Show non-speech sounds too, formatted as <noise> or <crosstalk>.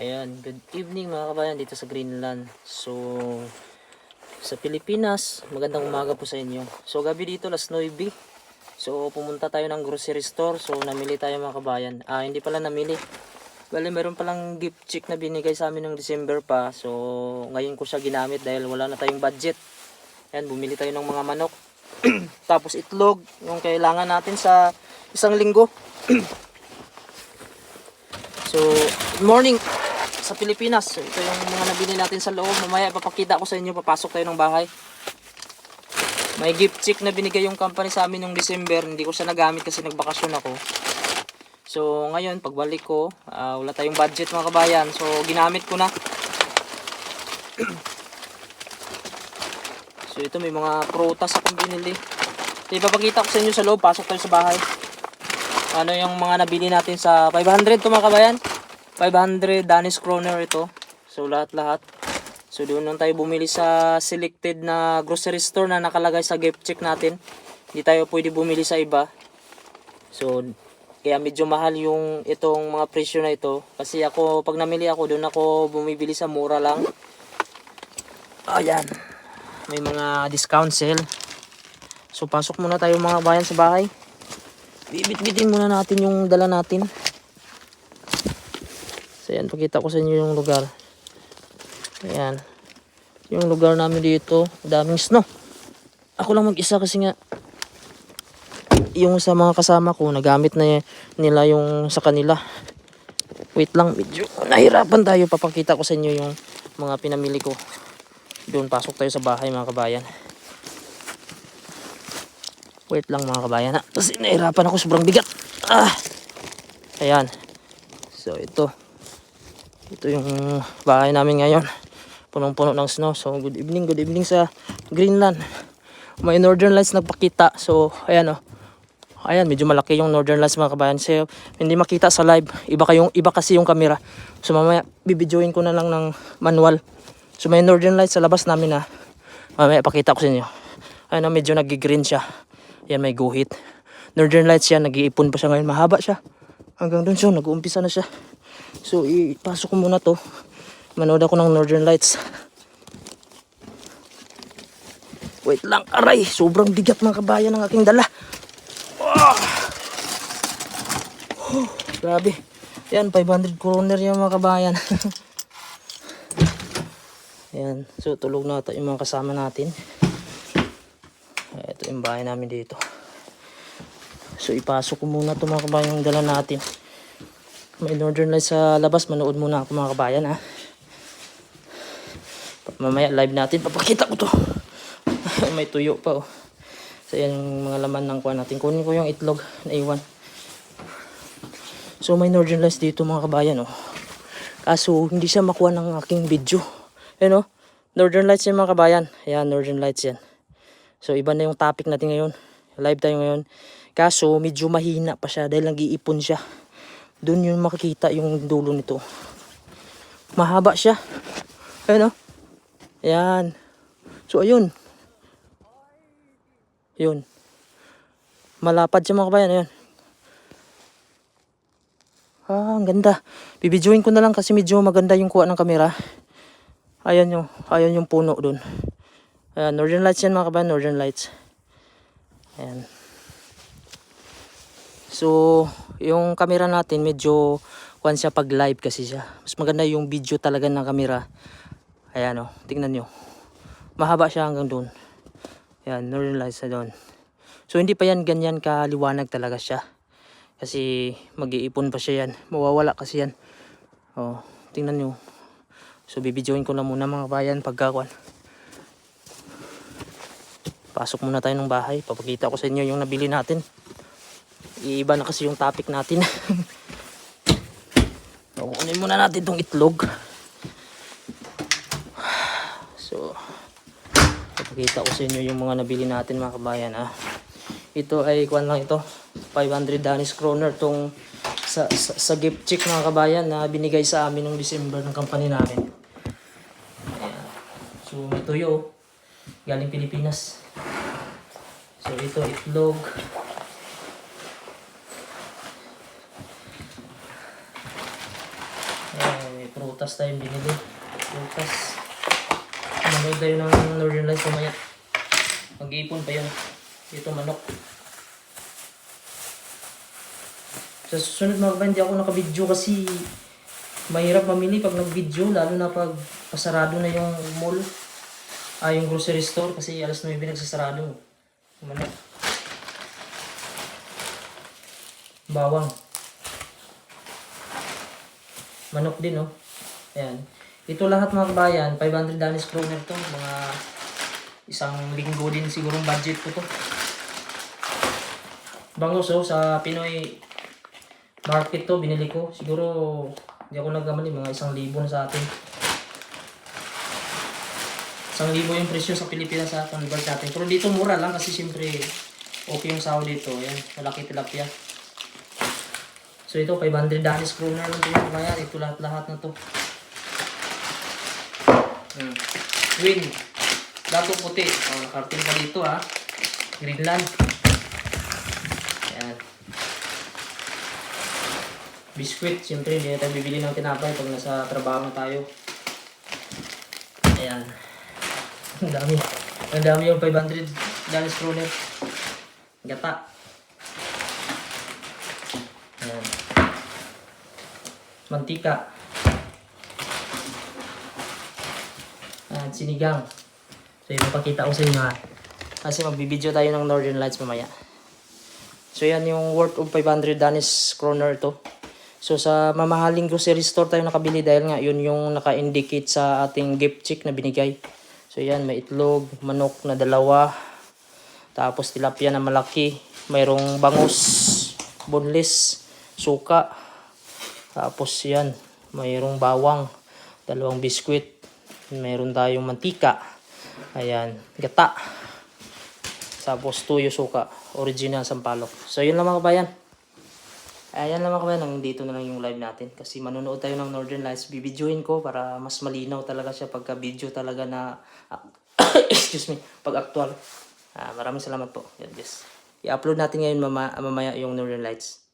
Ayan, good evening mga kabayan dito sa Greenland. So, sa Pilipinas, magandang umaga po sa inyo. So, gabi dito, last 9. So, pumunta tayo ng grocery store. So, namili tayo mga kabayan. Ah, hindi pala namili. Bale, meron palang gift check na binigay sa amin ng December pa. So, ngayon ko siya ginamit dahil wala na tayong budget. Ayan, bumili tayo ng mga manok. <clears throat> Tapos itlog, yung kailangan natin sa isang linggo. <clears throat> So, morning sa Pilipinas. So, ito yung mga nabili natin sa loob. Mamaya ipapakita ko sa inyo. Papasok tayo ng bahay. May gift check na binigay yung company sa amin yung December. Hindi ko siya nagamit kasi nagbakasyon ako. So, ngayon, pagbalik ko, ah, wala tayong budget mga kabayan. So, ginamit ko na. <clears throat> so, ito may mga prutas akong binili. So, ipapakita ko sa inyo sa loob. Pasok tayo sa bahay ano yung mga nabili natin sa 500 to mga kabayan 500 Danish kroner ito. So lahat lahat so doon lang tayo bumili sa selected na grocery store na nakalagay sa gift check natin. Hindi tayo pwede bumili sa iba. So kaya medyo mahal yung itong mga presyo na ito. Kasi ako pag namili ako doon ako bumibili sa mura lang. Ayan. May mga discount sale. So pasok muna tayo mga bayan sa bahay. Bibit-bitin muna natin yung dala natin. So yan, pakita ko sa inyo yung lugar. Ayan. Yung lugar namin dito, daming snow. Ako lang mag-isa kasi nga yung sa mga kasama ko, nagamit na nila yung sa kanila. Wait lang, medyo nahirapan tayo. Papakita ko sa inyo yung mga pinamili ko. Doon, pasok tayo sa bahay mga kabayan. Wait lang mga kabayan ha. Kasi nahirapan ako sobrang bigat. Ah. Ayan. So ito. Ito yung bahay namin ngayon. Punong-puno ng snow. So good evening, good evening sa Greenland. May Northern Lights nagpakita. So ayan oh. Ayan, medyo malaki yung Northern Lights mga kabayan. So hindi makita sa live. Iba kayong iba kasi yung camera. So mamaya bibidyoin ko na lang ng manual. So may Northern Lights sa labas namin na mamaya pakita ko sa inyo. Ayan oh, medyo nag-green siya. Yan may guhit. Northern Lights yan, nag-iipon pa siya ngayon. Mahaba siya. Hanggang dun siya, nag-uumpisa na siya. So, ipasok ko muna to. Manood ako ng Northern Lights. Wait lang, aray. Sobrang bigat mga kabayan ng aking dala. Ah! Oh, grabe. Yan, 500 kroner yung mga kabayan. <laughs> Yan. So, tulog na ito yung mga kasama natin. Ito yung bahay namin dito. So ipasok ko muna ito mga kabayan yung dala natin. May northern lights sa labas. Manood muna ako mga kabayan ha. Mamaya live natin. Papakita ko to. <laughs> May tuyo pa oh. So yan mga laman ng kuha natin. Kunin ko yung itlog na iwan. So may northern lights dito mga kabayan oh. Kaso hindi siya makuha ng aking video. Ayan oh. Northern lights yan mga kabayan. Ayan northern lights yan. So iba na yung topic natin ngayon. Live tayo ngayon. Kaso medyo mahina pa siya dahil nag-iipon siya. Doon yung makikita yung dulo nito. Mahaba siya. Ayun oh. Ayan. So ayun. Yun. Malapad siya mga kabayan. Ayun. Ah, ang ganda. Bibidyoin ko na lang kasi medyo maganda yung kuha ng kamera. Ayan yung, ayan yung puno doon. Ayan, Northern Lights yan mga kabayan, Northern Lights. Ayan. So, yung camera natin medyo kuan siya pag live kasi siya. Mas maganda yung video talaga ng camera. Ayan o, oh, tingnan nyo. Mahaba siya hanggang doon. Ayan, Northern Lights na doon. So, hindi pa yan ganyan kaliwanag talaga siya. Kasi mag-iipon pa siya yan. Mawawala kasi yan. Oh, tingnan nyo. So, bibidyoin ko na muna mga bayan pagkakuan. Pasok muna tayo ng bahay. Papakita ko sa inyo yung nabili natin. Iiba na kasi yung topic natin. <laughs> Kukunin muna natin tong itlog. So, papakita ko sa inyo yung mga nabili natin mga kabayan. Ah. Ito ay kuan lang ito. 500 Danish kroner tong sa, sa, sa gift check mga kabayan na binigay sa amin noong December ng company namin. So, may tuyo. Galing Pilipinas. So ito itlog. Ayan, may may prutas tayong binili. Prutas. Manood tayo ng Northern Lights mamaya. Mag-iipon pa yun. Dito manok. Sa susunod mga kabayan, hindi ako nakabidyo kasi mahirap mamili pag nag-video, lalo na pag pasarado na yung mall. Ah, yung grocery store kasi alas 9 nagsasarado. Manok. Bawang. Manok din, no? Ayan. Ito lahat mga kabayan, 500 Danish kroner to. Mga isang linggo din sigurong budget ko to. Bangos, oh, sa Pinoy market to, binili ko. Siguro, hindi ako nagkamali, mga isang libo na sa atin. Isang libo yung presyo sa Pilipinas sa convert natin. Pero dito mura lang kasi siyempre okay yung sahod dito. Ayan, malaki tilapia. So ito, 500 Danish kroner lang din yung bayan. Ito lahat-lahat na to. Hmm. Win. Dato puti. Oh, nakarting pa dito ha. Greenland. Ayan. Biscuit. Siyempre, hindi na tayo bibili ng tinapay pag nasa trabaho na tayo. Ayan. <laughs> Ang dami. Ang dami yung 500 Danish kroner. Gata. Ayan. Mantika. Sinigang. So, yung papakita ko sa inyo ha. Kasi magbibideo tayo ng Northern Lights mamaya. So, yan yung worth of 500 Danish kroner to. So, sa mamahaling grocery store tayo nakabili dahil nga yun yung naka-indicate sa ating gift check na binigay. So, yan, may itlog, manok na dalawa, tapos tilapia na malaki, mayroong bangus, boneless, suka, tapos yan, mayroong bawang, dalawang biskwit, mayroon tayong mantika, ayan, gata, tapos tuyo suka, original sampalok. So yun lang mga kabayan. Ayan lang mga kabayan, nandito na lang yung live natin. Kasi manonood tayo ng Northern Lights. Bibidyoin ko para mas malinaw talaga siya pagka video talaga na, ah, <coughs> excuse me, pag actual. Ah, maraming salamat po. God bless. I-upload natin ngayon mama, mamaya yung Northern Lights.